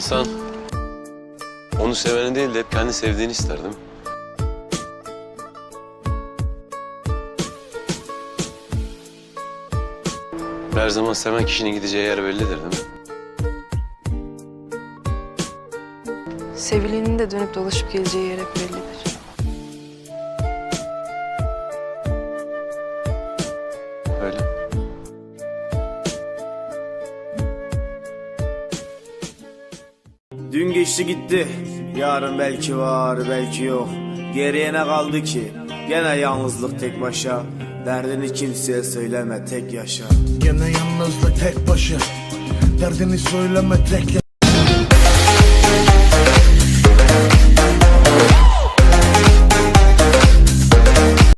İnsan onu seveni değil de hep kendi sevdiğini isterdim. Her zaman seven kişinin gideceği yer bellidir değil mi? Sevilenin de dönüp dolaşıp geleceği yer hep bellidir. Öyle. Dün geçti gitti. Yarın belki var, belki yok. Geriye ne kaldı ki? Gene yalnızlık tek başa. Derdini kimseye söyleme tek yaşa. Gene yalnızlık tek başı Derdini söyleme tek